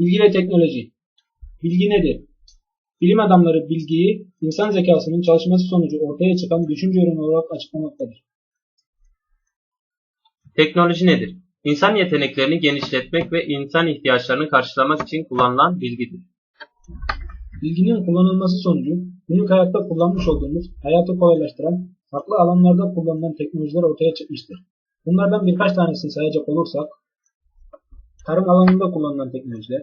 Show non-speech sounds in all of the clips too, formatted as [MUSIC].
Bilgi ve teknoloji. Bilgi nedir? Bilim adamları bilgiyi insan zekasının çalışması sonucu ortaya çıkan düşünce ürünü olarak açıklamaktadır. Teknoloji nedir? İnsan yeteneklerini genişletmek ve insan ihtiyaçlarını karşılamak için kullanılan bilgidir. Bilginin kullanılması sonucu günlük hayatta kullanmış olduğumuz, hayatı kolaylaştıran, farklı alanlarda kullanılan teknolojiler ortaya çıkmıştır. Bunlardan birkaç tanesini sayacak olursak, tarım alanında kullanılan teknolojiler,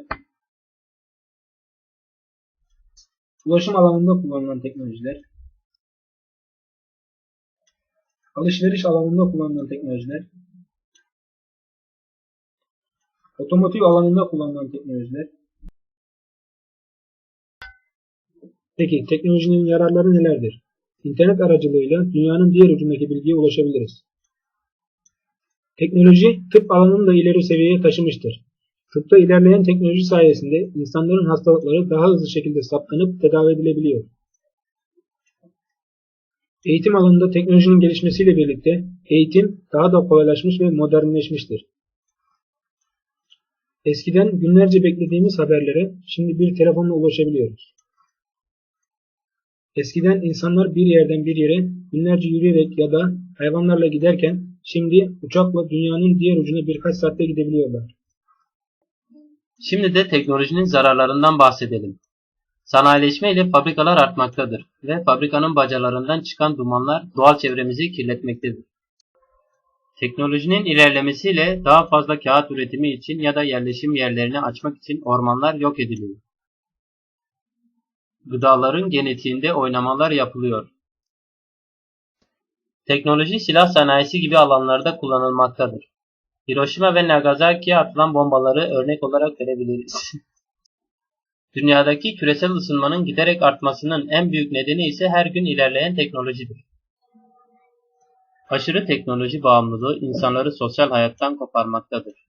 ulaşım alanında kullanılan teknolojiler, alışveriş alanında kullanılan teknolojiler, otomotiv alanında kullanılan teknolojiler, Peki teknolojinin yararları nelerdir? İnternet aracılığıyla dünyanın diğer ucundaki bilgiye ulaşabiliriz. Teknoloji tıp alanını da ileri seviyeye taşımıştır. Tıpta ilerleyen teknoloji sayesinde insanların hastalıkları daha hızlı şekilde saptanıp tedavi edilebiliyor. Eğitim alanında teknolojinin gelişmesiyle birlikte eğitim daha da kolaylaşmış ve modernleşmiştir. Eskiden günlerce beklediğimiz haberlere şimdi bir telefonla ulaşabiliyoruz. Eskiden insanlar bir yerden bir yere günlerce yürüyerek ya da hayvanlarla giderken şimdi uçakla dünyanın diğer ucuna birkaç saatte gidebiliyorlar. Şimdi de teknolojinin zararlarından bahsedelim. Sanayileşme ile fabrikalar artmaktadır ve fabrikanın bacalarından çıkan dumanlar doğal çevremizi kirletmektedir. Teknolojinin ilerlemesiyle daha fazla kağıt üretimi için ya da yerleşim yerlerini açmak için ormanlar yok ediliyor. Gıdaların genetiğinde oynamalar yapılıyor. Teknoloji silah sanayisi gibi alanlarda kullanılmaktadır. Hiroşima ve Nagasaki'ye atılan bombaları örnek olarak verebiliriz. [LAUGHS] Dünyadaki küresel ısınmanın giderek artmasının en büyük nedeni ise her gün ilerleyen teknolojidir. Aşırı teknoloji bağımlılığı insanları sosyal hayattan koparmaktadır.